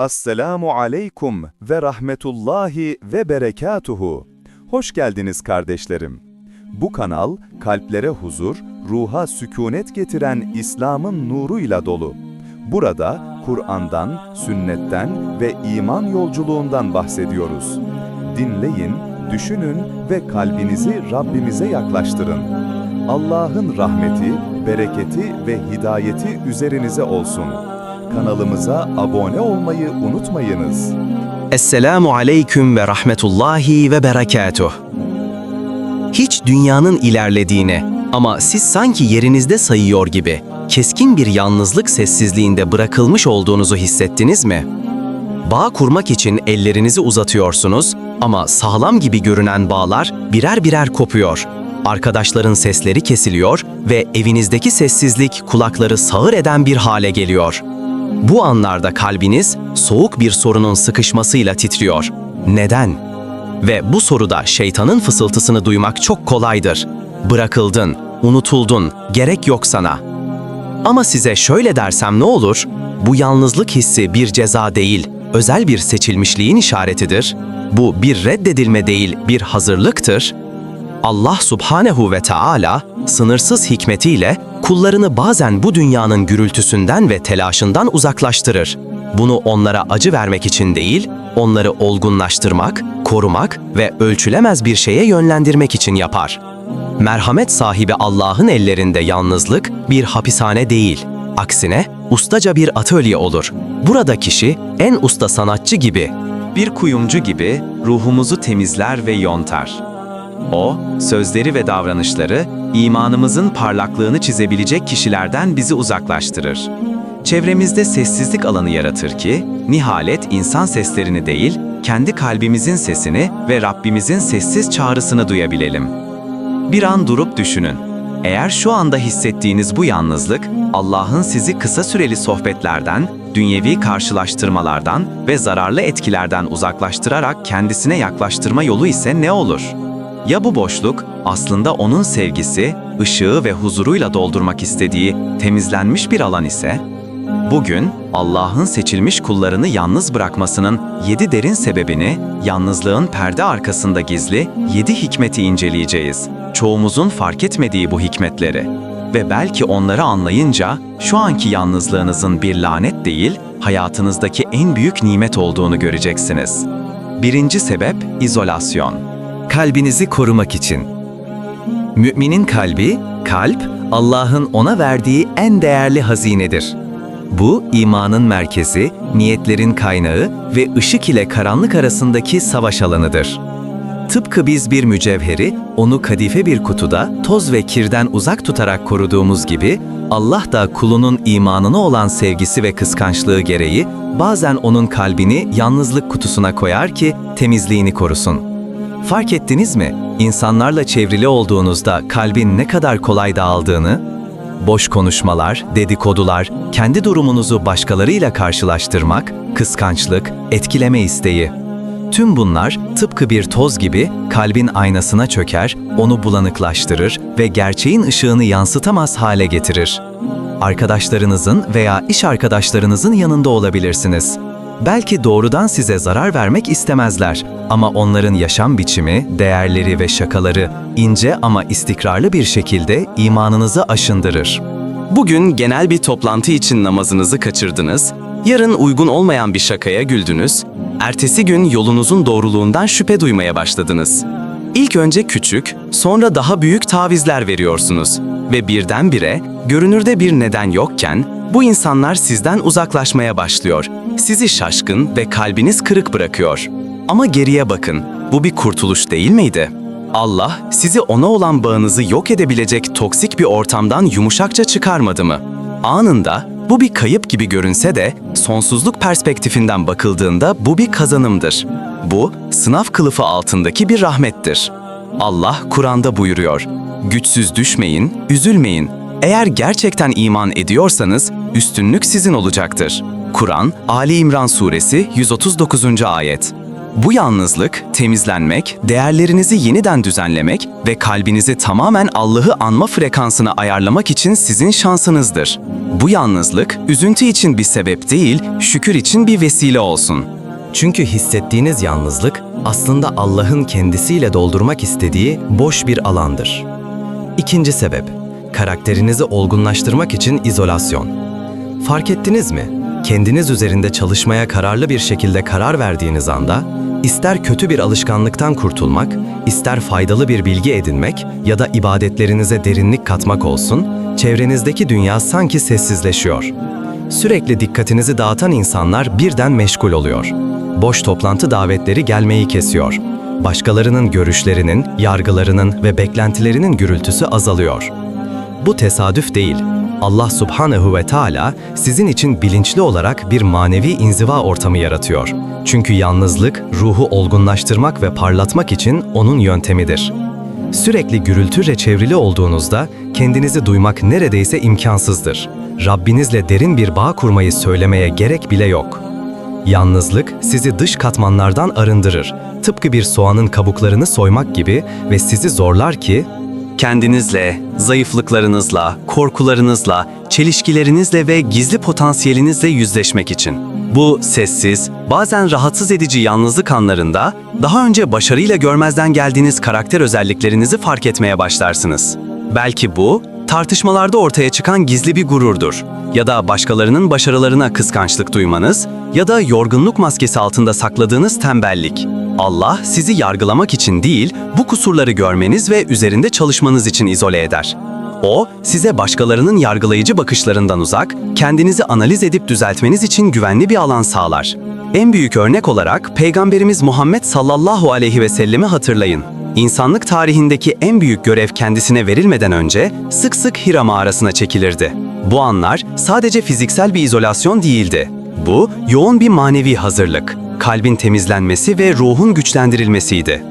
Assalamu aleykum ve rahmetullahi ve berekatuhu. Hoş geldiniz kardeşlerim. Bu kanal kalplere huzur, ruha sükunet getiren İslam'ın nuruyla dolu. Burada Kur'an'dan, sünnetten ve iman yolculuğundan bahsediyoruz. Dinleyin, düşünün ve kalbinizi Rabbimize yaklaştırın. Allah'ın rahmeti, bereketi ve hidayeti üzerinize olsun. Kanalımıza abone olmayı unutmayınız. Esselamu aleyküm ve rahmetullahi ve berekatuh. Hiç dünyanın ilerlediğini ama siz sanki yerinizde sayıyor gibi keskin bir yalnızlık sessizliğinde bırakılmış olduğunuzu hissettiniz mi? Bağ kurmak için ellerinizi uzatıyorsunuz ama sağlam gibi görünen bağlar birer birer kopuyor. Arkadaşların sesleri kesiliyor ve evinizdeki sessizlik kulakları sağır eden bir hale geliyor. Bu anlarda kalbiniz soğuk bir sorunun sıkışmasıyla titriyor. Neden? Ve bu soruda şeytanın fısıltısını duymak çok kolaydır. Bırakıldın, unutuldun, gerek yok sana. Ama size şöyle dersem ne olur? Bu yalnızlık hissi bir ceza değil, özel bir seçilmişliğin işaretidir. Bu bir reddedilme değil, bir hazırlıktır. Allah subhanehu ve Teala sınırsız hikmetiyle kullarını bazen bu dünyanın gürültüsünden ve telaşından uzaklaştırır. Bunu onlara acı vermek için değil, onları olgunlaştırmak, korumak ve ölçülemez bir şeye yönlendirmek için yapar. Merhamet sahibi Allah'ın ellerinde yalnızlık bir hapishane değil. Aksine ustaca bir atölye olur. Burada kişi en usta sanatçı gibi, bir kuyumcu gibi ruhumuzu temizler ve yontar. O, sözleri ve davranışları imanımızın parlaklığını çizebilecek kişilerden bizi uzaklaştırır. Çevremizde sessizlik alanı yaratır ki, nihalet insan seslerini değil, kendi kalbimizin sesini ve Rabbimizin sessiz çağrısını duyabilelim. Bir an durup düşünün. Eğer şu anda hissettiğiniz bu yalnızlık, Allah'ın sizi kısa süreli sohbetlerden, dünyevi karşılaştırmalardan ve zararlı etkilerden uzaklaştırarak kendisine yaklaştırma yolu ise ne olur? Ya bu boşluk aslında onun sevgisi, ışığı ve huzuruyla doldurmak istediği temizlenmiş bir alan ise? Bugün Allah'ın seçilmiş kullarını yalnız bırakmasının yedi derin sebebini, yalnızlığın perde arkasında gizli yedi hikmeti inceleyeceğiz. Çoğumuzun fark etmediği bu hikmetleri. Ve belki onları anlayınca şu anki yalnızlığınızın bir lanet değil, hayatınızdaki en büyük nimet olduğunu göreceksiniz. Birinci sebep izolasyon. Kalbinizi korumak için. Müminin kalbi, kalp, Allah'ın ona verdiği en değerli hazinedir. Bu, imanın merkezi, niyetlerin kaynağı ve ışık ile karanlık arasındaki savaş alanıdır. Tıpkı biz bir mücevheri, onu kadife bir kutuda toz ve kirden uzak tutarak koruduğumuz gibi, Allah da kulunun imanına olan sevgisi ve kıskançlığı gereği bazen onun kalbini yalnızlık kutusuna koyar ki temizliğini korusun. Fark ettiniz mi? İnsanlarla çevrili olduğunuzda kalbin ne kadar kolay dağıldığını, boş konuşmalar, dedikodular, kendi durumunuzu başkalarıyla karşılaştırmak, kıskançlık, etkileme isteği. Tüm bunlar tıpkı bir toz gibi kalbin aynasına çöker, onu bulanıklaştırır ve gerçeğin ışığını yansıtamaz hale getirir. Arkadaşlarınızın veya iş arkadaşlarınızın yanında olabilirsiniz. Belki doğrudan size zarar vermek istemezler ama onların yaşam biçimi, değerleri ve şakaları ince ama istikrarlı bir şekilde imanınızı aşındırır. Bugün genel bir toplantı için namazınızı kaçırdınız, yarın uygun olmayan bir şakaya güldünüz, ertesi gün yolunuzun doğruluğundan şüphe duymaya başladınız. İlk önce küçük, sonra daha büyük tavizler veriyorsunuz ve birdenbire görünürde bir neden yokken bu insanlar sizden uzaklaşmaya başlıyor. Sizi şaşkın ve kalbiniz kırık bırakıyor. Ama geriye bakın, bu bir kurtuluş değil miydi? Allah sizi ona olan bağınızı yok edebilecek toksik bir ortamdan yumuşakça çıkarmadı mı? Anında bu bir kayıp gibi görünse de sonsuzluk perspektifinden bakıldığında bu bir kazanımdır. Bu sınav kılıfı altındaki bir rahmettir. Allah Kur'an'da buyuruyor. Güçsüz düşmeyin, üzülmeyin. Eğer gerçekten iman ediyorsanız üstünlük sizin olacaktır. Kur'an, Ali İmran Suresi 139. ayet. Bu yalnızlık, temizlenmek, değerlerinizi yeniden düzenlemek ve kalbinizi tamamen Allah'ı anma frekansına ayarlamak için sizin şansınızdır. Bu yalnızlık, üzüntü için bir sebep değil, şükür için bir vesile olsun. Çünkü hissettiğiniz yalnızlık aslında Allah'ın kendisiyle doldurmak istediği boş bir alandır. İkinci sebep, karakterinizi olgunlaştırmak için izolasyon. Fark ettiniz mi? Kendiniz üzerinde çalışmaya kararlı bir şekilde karar verdiğiniz anda, ister kötü bir alışkanlıktan kurtulmak, ister faydalı bir bilgi edinmek ya da ibadetlerinize derinlik katmak olsun, çevrenizdeki dünya sanki sessizleşiyor. Sürekli dikkatinizi dağıtan insanlar birden meşgul oluyor. Boş toplantı davetleri gelmeyi kesiyor. Başkalarının görüşlerinin, yargılarının ve beklentilerinin gürültüsü azalıyor. Bu tesadüf değil. Allah Subhanehu ve Teala sizin için bilinçli olarak bir manevi inziva ortamı yaratıyor. Çünkü yalnızlık ruhu olgunlaştırmak ve parlatmak için onun yöntemidir. Sürekli gürültüyle çevrili olduğunuzda kendinizi duymak neredeyse imkansızdır. Rabbinizle derin bir bağ kurmayı söylemeye gerek bile yok. Yalnızlık sizi dış katmanlardan arındırır. Tıpkı bir soğanın kabuklarını soymak gibi ve sizi zorlar ki kendinizle, zayıflıklarınızla, korkularınızla, çelişkilerinizle ve gizli potansiyelinizle yüzleşmek için. Bu sessiz, bazen rahatsız edici yalnızlık anlarında daha önce başarıyla görmezden geldiğiniz karakter özelliklerinizi fark etmeye başlarsınız. Belki bu tartışmalarda ortaya çıkan gizli bir gururdur ya da başkalarının başarılarına kıskançlık duymanız ya da yorgunluk maskesi altında sakladığınız tembellik. Allah sizi yargılamak için değil, bu kusurları görmeniz ve üzerinde çalışmanız için izole eder. O, size başkalarının yargılayıcı bakışlarından uzak, kendinizi analiz edip düzeltmeniz için güvenli bir alan sağlar. En büyük örnek olarak Peygamberimiz Muhammed sallallahu aleyhi ve sellemi hatırlayın. İnsanlık tarihindeki en büyük görev kendisine verilmeden önce sık sık Hira mağarasına çekilirdi. Bu anlar sadece fiziksel bir izolasyon değildi. Bu, yoğun bir manevi hazırlık, kalbin temizlenmesi ve ruhun güçlendirilmesiydi.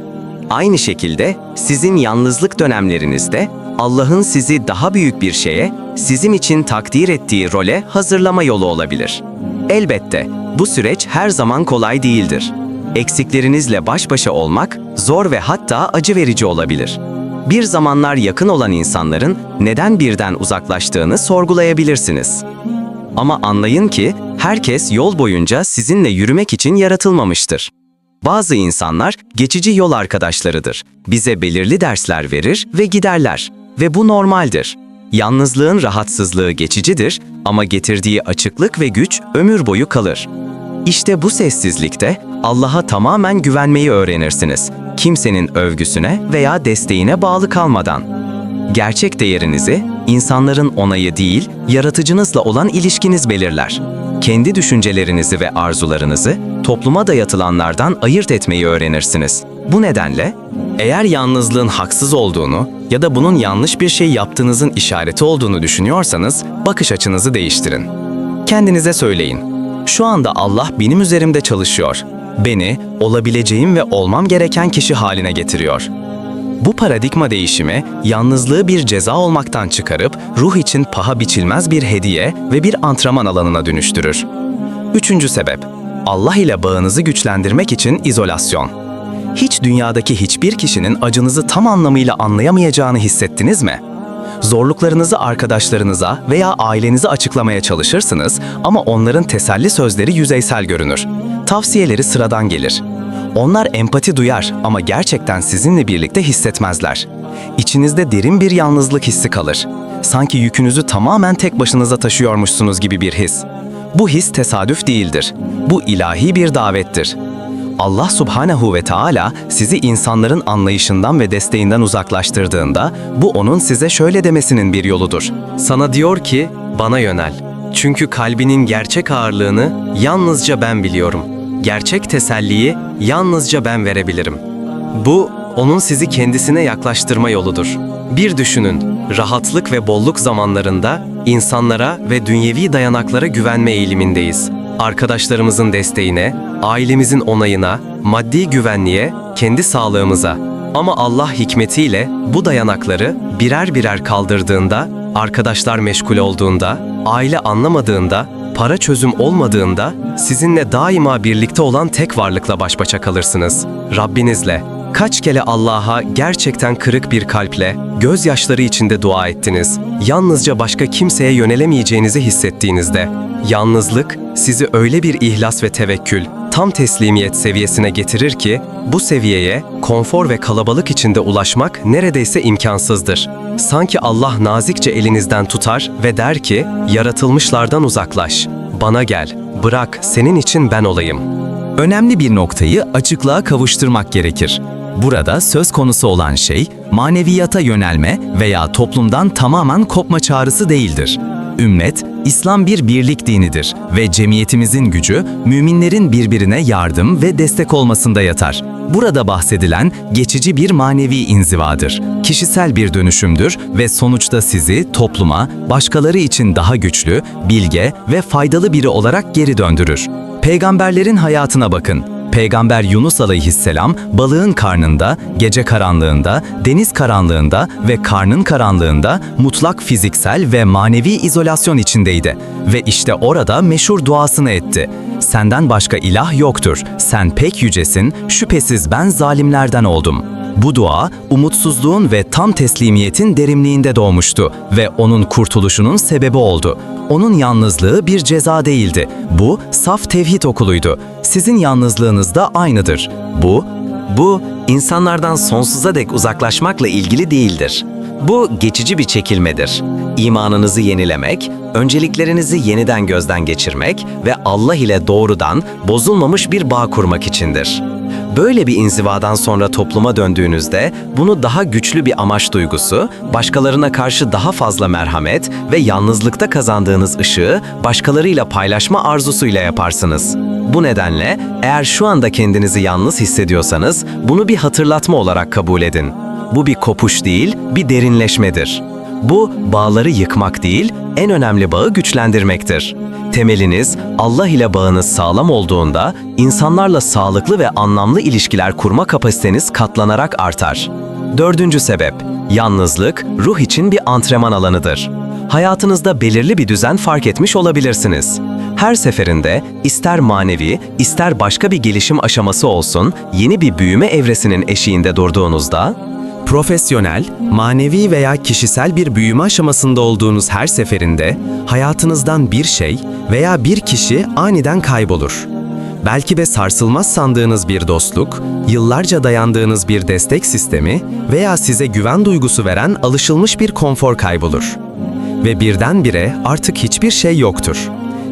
Aynı şekilde sizin yalnızlık dönemlerinizde Allah'ın sizi daha büyük bir şeye, sizin için takdir ettiği role hazırlama yolu olabilir. Elbette bu süreç her zaman kolay değildir. Eksiklerinizle baş başa olmak zor ve hatta acı verici olabilir. Bir zamanlar yakın olan insanların neden birden uzaklaştığını sorgulayabilirsiniz. Ama anlayın ki herkes yol boyunca sizinle yürümek için yaratılmamıştır. Bazı insanlar geçici yol arkadaşlarıdır. Bize belirli dersler verir ve giderler ve bu normaldir. Yalnızlığın rahatsızlığı geçicidir ama getirdiği açıklık ve güç ömür boyu kalır. İşte bu sessizlikte Allah'a tamamen güvenmeyi öğrenirsiniz. Kimsenin övgüsüne veya desteğine bağlı kalmadan. Gerçek değerinizi insanların onayı değil, yaratıcınızla olan ilişkiniz belirler. Kendi düşüncelerinizi ve arzularınızı topluma dayatılanlardan ayırt etmeyi öğrenirsiniz. Bu nedenle eğer yalnızlığın haksız olduğunu ya da bunun yanlış bir şey yaptığınızın işareti olduğunu düşünüyorsanız bakış açınızı değiştirin. Kendinize söyleyin. Şu anda Allah benim üzerimde çalışıyor. Beni olabileceğim ve olmam gereken kişi haline getiriyor. Bu paradigma değişimi yalnızlığı bir ceza olmaktan çıkarıp ruh için paha biçilmez bir hediye ve bir antrenman alanına dönüştürür. Üçüncü sebep, Allah ile bağınızı güçlendirmek için izolasyon. Hiç dünyadaki hiçbir kişinin acınızı tam anlamıyla anlayamayacağını hissettiniz mi? Zorluklarınızı arkadaşlarınıza veya ailenize açıklamaya çalışırsınız ama onların teselli sözleri yüzeysel görünür. Tavsiyeleri sıradan gelir. Onlar empati duyar ama gerçekten sizinle birlikte hissetmezler. İçinizde derin bir yalnızlık hissi kalır. Sanki yükünüzü tamamen tek başınıza taşıyormuşsunuz gibi bir his. Bu his tesadüf değildir. Bu ilahi bir davettir. Allah Subhanehu ve Teala sizi insanların anlayışından ve desteğinden uzaklaştırdığında bu onun size şöyle demesinin bir yoludur. Sana diyor ki bana yönel. Çünkü kalbinin gerçek ağırlığını yalnızca ben biliyorum. Gerçek teselliyi yalnızca ben verebilirim. Bu onun sizi kendisine yaklaştırma yoludur. Bir düşünün, rahatlık ve bolluk zamanlarında insanlara ve dünyevi dayanaklara güvenme eğilimindeyiz. Arkadaşlarımızın desteğine, ailemizin onayına, maddi güvenliğe, kendi sağlığımıza. Ama Allah hikmetiyle bu dayanakları birer birer kaldırdığında, arkadaşlar meşgul olduğunda, aile anlamadığında, para çözüm olmadığında sizinle daima birlikte olan tek varlıkla baş başa kalırsınız. Rabbinizle. Kaç kere Allah'a gerçekten kırık bir kalple, gözyaşları içinde dua ettiniz. Yalnızca başka kimseye yönelemeyeceğinizi hissettiğinizde. Yalnızlık sizi öyle bir ihlas ve tevekkül, tam teslimiyet seviyesine getirir ki, bu seviyeye konfor ve kalabalık içinde ulaşmak neredeyse imkansızdır. Sanki Allah nazikçe elinizden tutar ve der ki, yaratılmışlardan uzaklaş, bana gel, bırak senin için ben olayım. Önemli bir noktayı açıklığa kavuşturmak gerekir. Burada söz konusu olan şey maneviyata yönelme veya toplumdan tamamen kopma çağrısı değildir. Ümmet, İslam bir birlik dinidir ve cemiyetimizin gücü müminlerin birbirine yardım ve destek olmasında yatar. Burada bahsedilen geçici bir manevi inzivadır. Kişisel bir dönüşümdür ve sonuçta sizi topluma, başkaları için daha güçlü, bilge ve faydalı biri olarak geri döndürür. Peygamberlerin hayatına bakın. Peygamber Yunus aleyhisselam balığın karnında, gece karanlığında, deniz karanlığında ve karnın karanlığında mutlak fiziksel ve manevi izolasyon içindeydi. Ve işte orada meşhur duasını etti. Senden başka ilah yoktur, sen pek yücesin, şüphesiz ben zalimlerden oldum. Bu dua, umutsuzluğun ve tam teslimiyetin derinliğinde doğmuştu ve onun kurtuluşunun sebebi oldu. Onun yalnızlığı bir ceza değildi. Bu, saf tevhid okuluydu. Sizin yalnızlığınız da aynıdır. Bu, Bu, insanlardan sonsuza dek uzaklaşmakla ilgili değildir. Bu geçici bir çekilmedir. İmanınızı yenilemek, önceliklerinizi yeniden gözden geçirmek ve Allah ile doğrudan, bozulmamış bir bağ kurmak içindir. Böyle bir inzivadan sonra topluma döndüğünüzde bunu daha güçlü bir amaç duygusu, başkalarına karşı daha fazla merhamet ve yalnızlıkta kazandığınız ışığı başkalarıyla paylaşma arzusuyla yaparsınız. Bu nedenle eğer şu anda kendinizi yalnız hissediyorsanız bunu bir hatırlatma olarak kabul edin. Bu bir kopuş değil, bir derinleşmedir. Bu bağları yıkmak değil, en önemli bağı güçlendirmektir. Temeliniz Allah ile bağınız sağlam olduğunda insanlarla sağlıklı ve anlamlı ilişkiler kurma kapasiteniz katlanarak artar. Dördüncü sebep, yalnızlık ruh için bir antrenman alanıdır. Hayatınızda belirli bir düzen fark etmiş olabilirsiniz. Her seferinde ister manevi, ister başka bir gelişim aşaması olsun, yeni bir büyüme evresinin eşiğinde durduğunuzda, profesyonel, manevi veya kişisel bir büyüme aşamasında olduğunuz her seferinde hayatınızdan bir şey veya bir kişi aniden kaybolur. Belki de sarsılmaz sandığınız bir dostluk, yıllarca dayandığınız bir destek sistemi veya size güven duygusu veren alışılmış bir konfor kaybolur. Ve birdenbire artık hiçbir şey yoktur.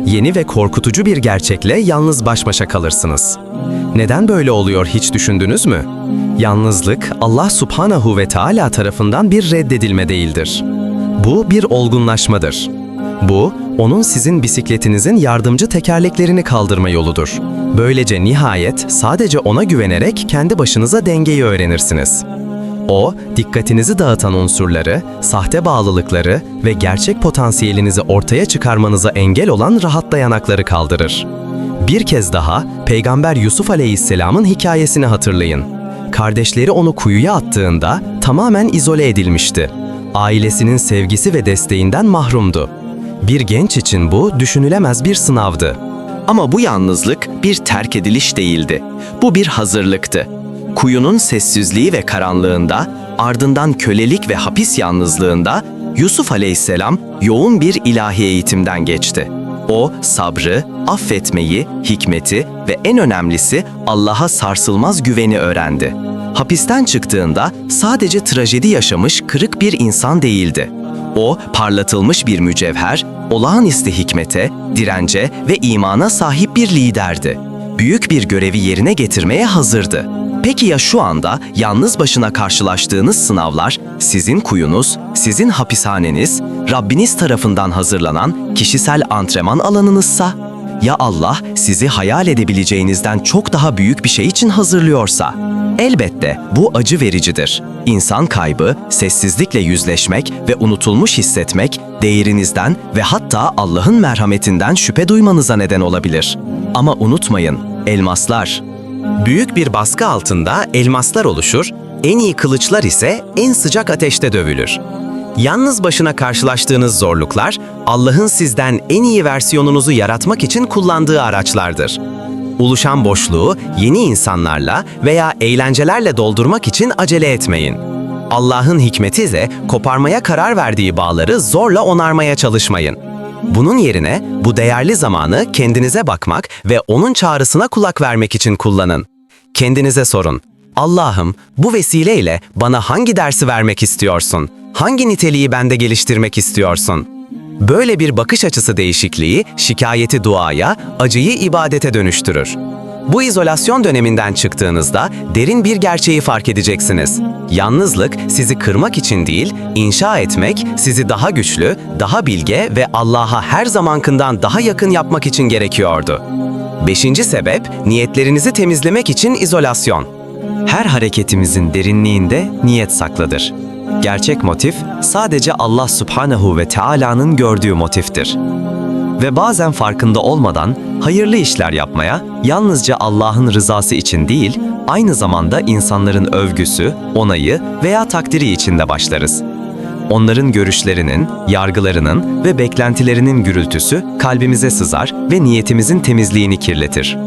Yeni ve korkutucu bir gerçekle yalnız baş başa kalırsınız. Neden böyle oluyor hiç düşündünüz mü? Yalnızlık Allah Subhanahu ve Teala tarafından bir reddedilme değildir. Bu bir olgunlaşmadır. Bu, onun sizin bisikletinizin yardımcı tekerleklerini kaldırma yoludur. Böylece nihayet sadece ona güvenerek kendi başınıza dengeyi öğrenirsiniz. O, dikkatinizi dağıtan unsurları, sahte bağlılıkları ve gerçek potansiyelinizi ortaya çıkarmanıza engel olan rahat dayanakları kaldırır. Bir kez daha Peygamber Yusuf Aleyhisselam'ın hikayesini hatırlayın. Kardeşleri onu kuyuya attığında tamamen izole edilmişti. Ailesinin sevgisi ve desteğinden mahrumdu. Bir genç için bu düşünülemez bir sınavdı. Ama bu yalnızlık bir terk ediliş değildi. Bu bir hazırlıktı. Kuyunun sessizliği ve karanlığında, ardından kölelik ve hapis yalnızlığında Yusuf Aleyhisselam yoğun bir ilahi eğitimden geçti. O sabrı, affetmeyi, hikmeti ve en önemlisi Allah'a sarsılmaz güveni öğrendi. Hapisten çıktığında sadece trajedi yaşamış kırık bir insan değildi. O parlatılmış bir mücevher, olağanüstü hikmete, dirence ve imana sahip bir liderdi. Büyük bir görevi yerine getirmeye hazırdı. Peki ya şu anda yalnız başına karşılaştığınız sınavlar sizin kuyunuz, sizin hapishaneniz, Rabbiniz tarafından hazırlanan kişisel antrenman alanınızsa? Ya Allah sizi hayal edebileceğinizden çok daha büyük bir şey için hazırlıyorsa? Elbette bu acı vericidir. İnsan kaybı, sessizlikle yüzleşmek ve unutulmuş hissetmek değerinizden ve hatta Allah'ın merhametinden şüphe duymanıza neden olabilir. Ama unutmayın, elmaslar Büyük bir baskı altında elmaslar oluşur, en iyi kılıçlar ise en sıcak ateşte dövülür. Yalnız başına karşılaştığınız zorluklar, Allah'ın sizden en iyi versiyonunuzu yaratmak için kullandığı araçlardır. Oluşan boşluğu yeni insanlarla veya eğlencelerle doldurmak için acele etmeyin. Allah'ın hikmeti ise koparmaya karar verdiği bağları zorla onarmaya çalışmayın. Bunun yerine bu değerli zamanı kendinize bakmak ve onun çağrısına kulak vermek için kullanın. Kendinize sorun. Allah'ım bu vesileyle bana hangi dersi vermek istiyorsun? Hangi niteliği bende geliştirmek istiyorsun? Böyle bir bakış açısı değişikliği şikayeti duaya, acıyı ibadete dönüştürür. Bu izolasyon döneminden çıktığınızda derin bir gerçeği fark edeceksiniz. Yalnızlık sizi kırmak için değil, inşa etmek, sizi daha güçlü, daha bilge ve Allah'a her zamankından daha yakın yapmak için gerekiyordu. Beşinci sebep, niyetlerinizi temizlemek için izolasyon. Her hareketimizin derinliğinde niyet saklıdır. Gerçek motif sadece Allah Subhanahu ve Teala'nın gördüğü motiftir. Ve bazen farkında olmadan hayırlı işler yapmaya yalnızca Allah'ın rızası için değil, aynı zamanda insanların övgüsü, onayı veya takdiri için de başlarız. Onların görüşlerinin, yargılarının ve beklentilerinin gürültüsü kalbimize sızar ve niyetimizin temizliğini kirletir.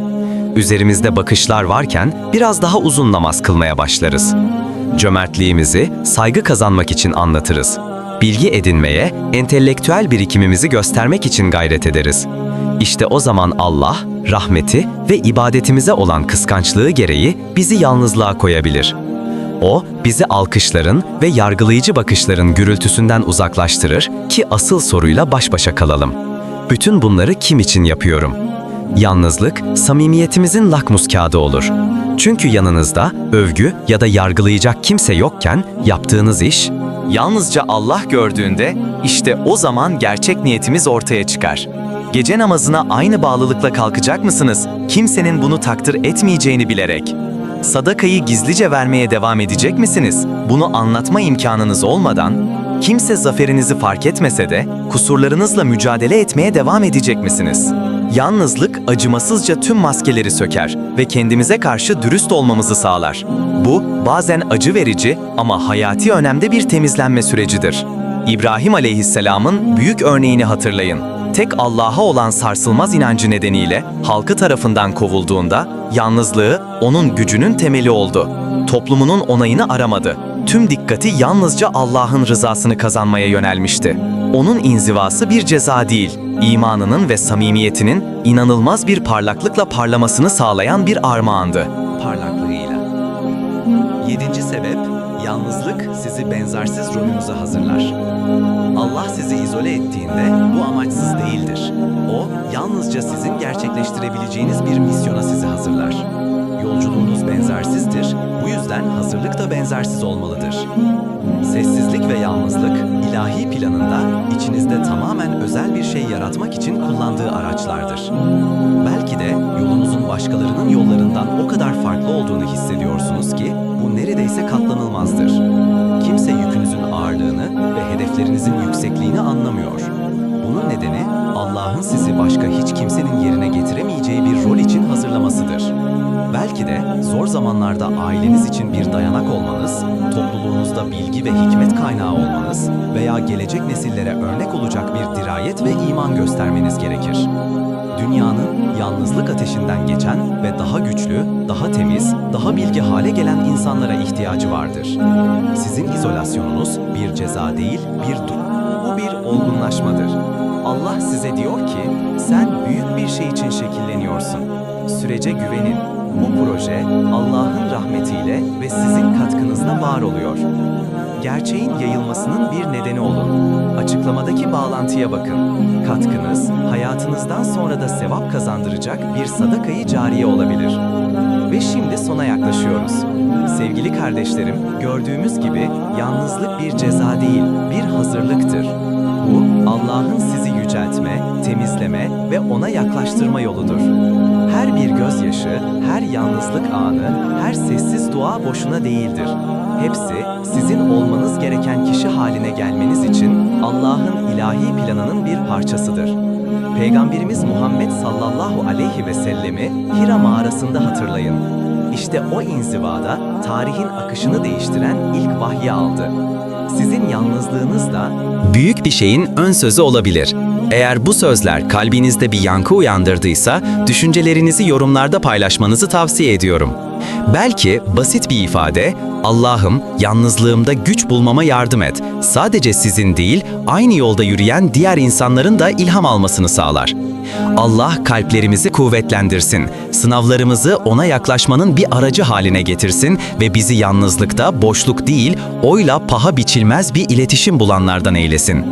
Üzerimizde bakışlar varken biraz daha uzun namaz kılmaya başlarız. Cömertliğimizi saygı kazanmak için anlatırız. Bilgi edinmeye, entelektüel birikimimizi göstermek için gayret ederiz. İşte o zaman Allah, rahmeti ve ibadetimize olan kıskançlığı gereği bizi yalnızlığa koyabilir. O, bizi alkışların ve yargılayıcı bakışların gürültüsünden uzaklaştırır ki asıl soruyla baş başa kalalım. Bütün bunları kim için yapıyorum? Yalnızlık, samimiyetimizin lakmus kağıdı olur. Çünkü yanınızda övgü ya da yargılayacak kimse yokken yaptığınız iş, yalnızca Allah gördüğünde işte o zaman gerçek niyetimiz ortaya çıkar. Gece namazına aynı bağlılıkla kalkacak mısınız? Kimsenin bunu takdir etmeyeceğini bilerek. Sadakayı gizlice vermeye devam edecek misiniz? Bunu anlatma imkanınız olmadan, kimse zaferinizi fark etmese de kusurlarınızla mücadele etmeye devam edecek misiniz? Yalnızlık acımasızca tüm maskeleri söker ve kendimize karşı dürüst olmamızı sağlar. Bu bazen acı verici ama hayati önemde bir temizlenme sürecidir. İbrahim Aleyhisselam'ın büyük örneğini hatırlayın. Tek Allah'a olan sarsılmaz inancı nedeniyle halkı tarafından kovulduğunda yalnızlığı onun gücünün temeli oldu. Toplumunun onayını aramadı. Tüm dikkati yalnızca Allah'ın rızasını kazanmaya yönelmişti. Onun inzivası bir ceza değil, imanının ve samimiyetinin inanılmaz bir parlaklıkla parlamasını sağlayan bir armağandı. Parlaklığıyla. Yedinci sebep, yalnızlık sizi benzersiz rolünüze hazırlar. Allah sizi izole ettiğinde bu amaçsız değildir. O, yalnızca sizin gerçekleştirebileceğiniz bir misyona sizi hazırlar. Yolculuğunuz benzersizdir, bu yüzden hazırlık da benzersiz olmalıdır. Sessizlik ve yalnızlık, ilahi planında içinizde tamamen özel bir şey yaratmak için kullandığı araçlardır. Belki de yolunuzun başkalarının yollarından o kadar farklı olduğunu hissediyorsunuz ki bu neredeyse katlanılmazdır. Kimse yükünüzün ağırlığını ve hedeflerinizin yüksekliğini anlamıyor. Bunun nedeni Allah'ın sizi başka hiç kimsenin yerine getiremeyeceği bir rol için hazırlamasıdır. Belki de zor zamanlarda aileniz için bir dayanak olmanız, topluluğunuzda bilgi ve hikmet kaynağı olmanız veya gelecek nesillere örnek olacak bir dirayet ve iman göstermeniz gerekir. Dünyanın yalnızlık ateşinden geçen ve daha güçlü, daha temiz, daha bilgi hale gelen insanlara ihtiyacı vardır. Sizin izolasyonunuz bir ceza değil, bir dur. Bu bir olgunlaşmadır. Allah size diyor ki, sen büyük bir şey için şekilleniyorsun. Sürece güvenin. Bu proje Allah'ın rahmetiyle ve sizin katkınızla var oluyor. Gerçeğin yayılmasının bir nedeni olun. Açıklamadaki bağlantıya bakın. Katkınız, hayatınızdan sonra da sevap kazandıracak bir sadakayı cariye olabilir. Ve şimdi sona yaklaşıyoruz. Sevgili kardeşlerim, gördüğümüz gibi yalnızlık bir ceza değil, bir hazırlıktır. Bu, Allah'ın sizi yüceltme, temizleme ve ona yaklaştırma yoludur. Her bir gözyaşı, her yalnızlık anı, her sessiz dua boşuna değildir. Hepsi sizin olmanız gereken kişi haline gelmeniz için Allah'ın ilahi planının bir parçasıdır. Peygamberimiz Muhammed sallallahu aleyhi ve sellemi Hira mağarasında hatırlayın. İşte o inzivada tarihin akışını değiştiren ilk vahyi aldı. Sizin yalnızlığınız da büyük bir şeyin ön sözü olabilir. Eğer bu sözler kalbinizde bir yankı uyandırdıysa, düşüncelerinizi yorumlarda paylaşmanızı tavsiye ediyorum. Belki basit bir ifade, Allah'ım yalnızlığımda güç bulmama yardım et. Sadece sizin değil, aynı yolda yürüyen diğer insanların da ilham almasını sağlar. Allah kalplerimizi kuvvetlendirsin, sınavlarımızı ona yaklaşmanın bir aracı haline getirsin ve bizi yalnızlıkta boşluk değil, oyla paha biçilmez bir iletişim bulanlardan eylesin.